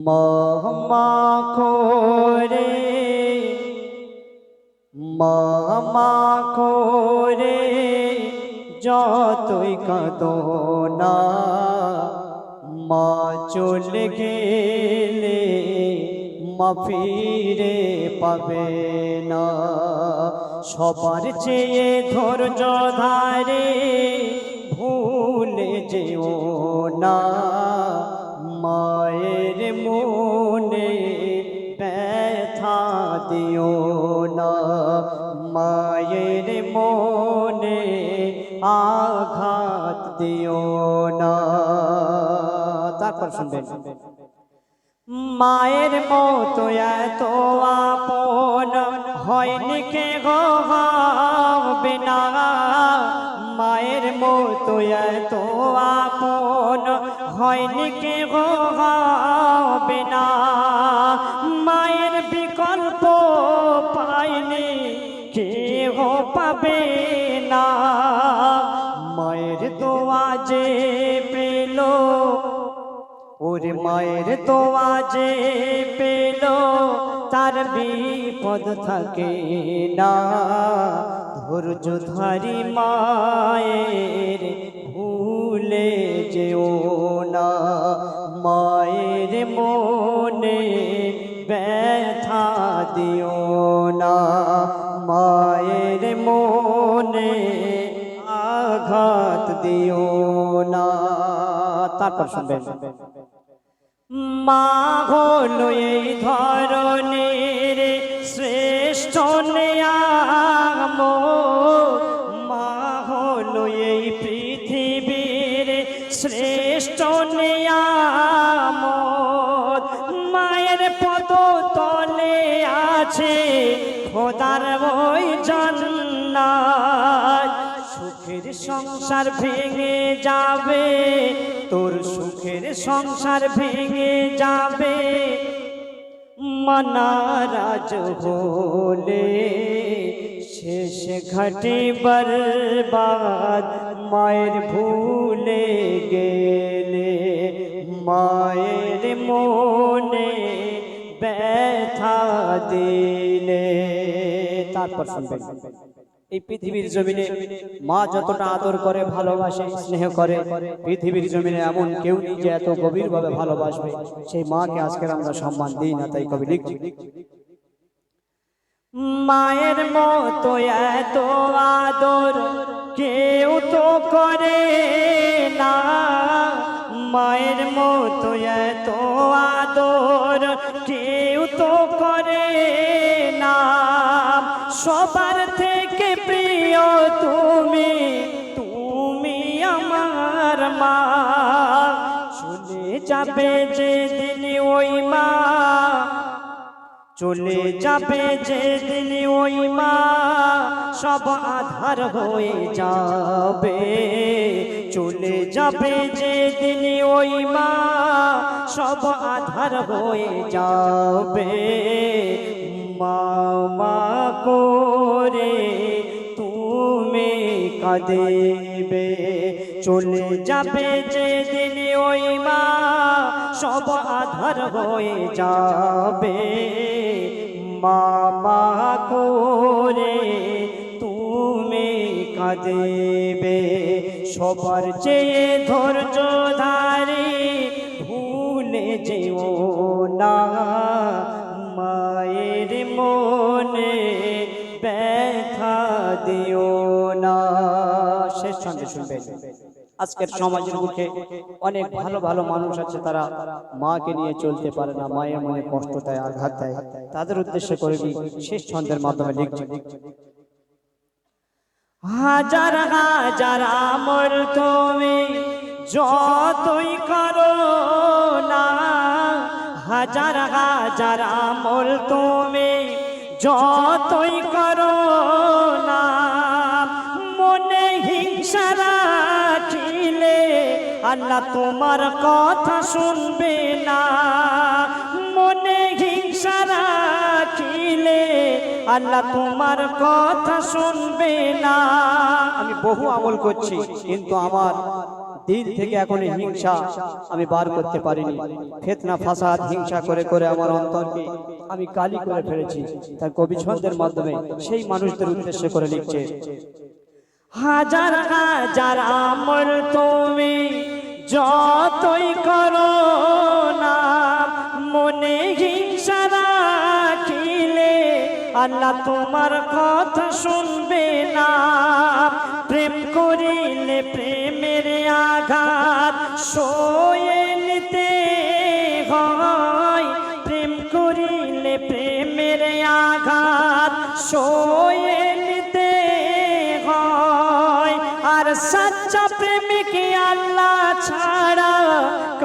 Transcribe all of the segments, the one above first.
মাখরে মাখরে যতই কাঁদনা মা চলে গেলে মা ফিরে পাবে না। সবার চেয়ে ধৈর্য ধারে ভুলে যেও না। আঘাত দিও না। তারপর শুনবেন। মায়ের মতো এত আপন হয়নি কে গো হবে না মায়ের মতো এত আপন হয়নি কে গো হবে না মায়ের বিকল্প পাইনি কেহ পাবে না। ওরে মায়ের দোয়া যে পেল, তার বিপদ থাকে না। ধৈর্য ধারি মায়ের ভুলে যেও না। মায়ের মনে ব্যথা দিও না। মায়ের মনে আঘাত দিও না। তারপর শুনবেন। মা হলো এই ধরনের শ্রেষ্ঠ নেয়াম। মা হলো এই পৃথিবীর শ্রেষ্ঠ নেয়াম। মায়ের পদ তলে আছে খোদার ওই জান্নাত। সুখের সংসার ভেঙে যাবে, তোর সুখের সংসার ভেঙে যাবে। মনারাজ হলে শেষ ঘটে বরবাদ, মায়ের ভুলে গেলে মায়ের মনে ব্যথা দিলে। তারপর শুনবেন। এই পৃথিবীর জমিনে মা যতটা আদর করে, ভালোবাসে, স্নেহ করে, পৃথিবীর জমিনে এমন কেউ নেই যে এত গভীরভাবে ভালোবাসবে। সেই মাকে আজকের আমরা সম্মান দিই না, তাই কবি লিখছি মায়ের মতো এত আদর কেউ তো করে না। মায়ের মতো এত আদর কেউ তো করে না। সবার থেকে তুমি তুমি আমার মা। চলে যাবে যেদিন ওই মা। চলে যাবে যেদিন ওই মা। সব আধার হয়ে যাবে। চলে যাবে যেদিন ওই মা। সব আধার হয়ে যাবে। মামা করে তুমি কাঁদেবে। চলে যাবে যেদিন ওই মা, সব আধার হয়ে যাবে। মামা করে তুমি কাঁদেবে। সবার চেয়ে ধৈর্য ধারি ভুলে যেও না। দিও না। শেষ সঙ্গে শুনবেন। আজকের সমাজের মুখে অনেক ভালো ভালো মানুষ আছে তারা মাকে নিয়ে চলতে পারে না, মায়ের মনে কষ্ট দেয়, আঘাত দেয়। তাদের উদ্দেশ্যে করবি শেষ ছন্দের মাধ্যমে লিখছে। হাজার হাজার আমল তুমি যতই করো না, হাজার হাজার আমল তুমি যতই করো আল্লাহ তোমার কথা শুনবে না। মনে হিংসা রাখিলে আল্লাহ তোমার কথা শুনবে না। আমি বহু আমল করছি কিন্তু আমার দিল থেকে এখন হিংসা আমি বার করতে পারিনি। ফেতনা ফাসাদ হিংসা করে করে আমার অন্তরকে আমি কালি করে ফেলেছি। তার কবি ছন্দের মাধ্যমে সেই মানুষদের উদ্দেশ্য করে লিখছে হাজার হাজার আমল তুমি যতই করো না, মনে হিংসা রাখিলে আল্লাহ তোমার কথা শুনবে না। প্রেম করিলে প্রেমের আঘাত সয়ে নিতে হয়। প্রেম করিলে প্রেমের আঘাত সয়ে নিতে হয়। আর সচ্চা প্রেমিকে আল্লাহ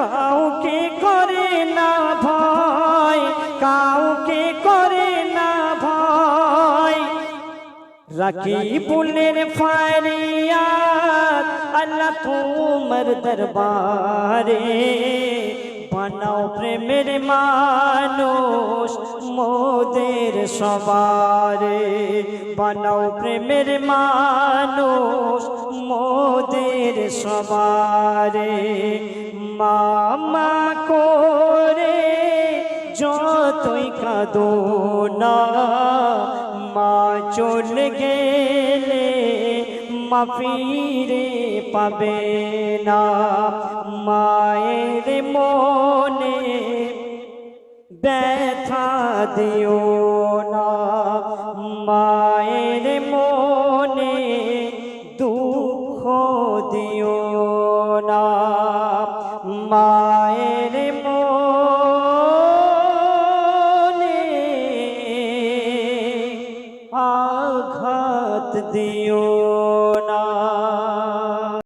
কাউকে করে না ভয়, কাউকে করে না ভয়। রাখি বুলের ফারিয়াদ, আল্লাহ তোমার দরবারে বানাও প্রেমের মানুষ মোদের সবারে। বানাও প্রেমের মানুষ মোদের সবারে। মামা করে যতই কাঁদো না, মা চলে গেলে মা ফিরে পাবে না। মায়ের মনে ব্যথা দিও না মায়ের মায়ে